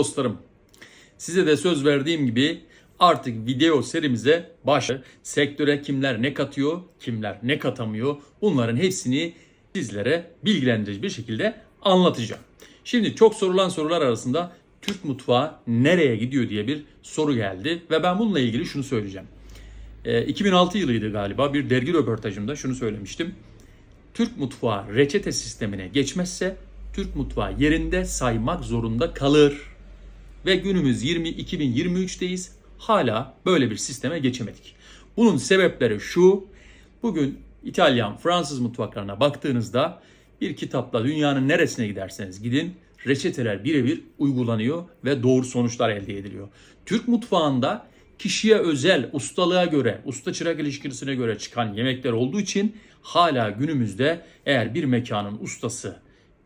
Dostlarım, size de söz verdiğim gibi artık video serimize başladı. Sektöre kimler ne katıyor, kimler ne katamıyor bunların hepsini sizlere bilgilendirici bir şekilde anlatacağım. Şimdi çok sorulan sorular arasında Türk mutfağı nereye gidiyor diye bir soru geldi ve ben bununla ilgili şunu söyleyeceğim. Ee, 2006 yılıydı galiba bir dergi röportajımda şunu söylemiştim. Türk mutfağı reçete sistemine geçmezse Türk mutfağı yerinde saymak zorunda kalır. Ve günümüz 20 2023'teyiz. Hala böyle bir sisteme geçemedik. Bunun sebepleri şu. Bugün İtalyan, Fransız mutfaklarına baktığınızda bir kitapla dünyanın neresine giderseniz gidin reçeteler birebir uygulanıyor ve doğru sonuçlar elde ediliyor. Türk mutfağında kişiye özel ustalığa göre, usta çırak ilişkisine göre çıkan yemekler olduğu için hala günümüzde eğer bir mekanın ustası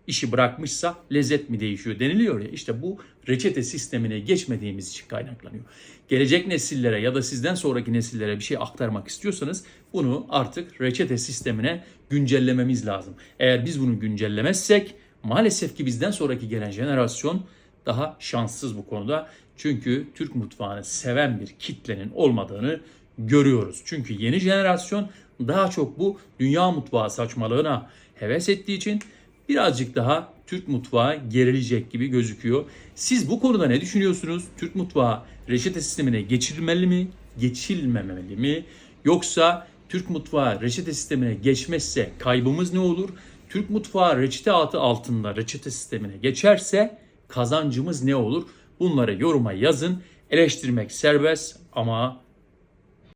işi bırakmışsa lezzet mi değişiyor deniliyor ya işte bu reçete sistemine geçmediğimiz için kaynaklanıyor. Gelecek nesillere ya da sizden sonraki nesillere bir şey aktarmak istiyorsanız bunu artık reçete sistemine güncellememiz lazım. Eğer biz bunu güncellemezsek maalesef ki bizden sonraki gelen jenerasyon daha şanssız bu konuda. Çünkü Türk mutfağını seven bir kitlenin olmadığını görüyoruz. Çünkü yeni jenerasyon daha çok bu dünya mutfağı saçmalığına heves ettiği için birazcık daha Türk mutfağı gerilecek gibi gözüküyor. Siz bu konuda ne düşünüyorsunuz? Türk mutfağı reçete sistemine geçirilmeli mi, geçilmemeli mi? Yoksa Türk mutfağı reçete sistemine geçmezse kaybımız ne olur? Türk mutfağı reçete adı altında reçete sistemine geçerse kazancımız ne olur? Bunları yoruma yazın. Eleştirmek serbest ama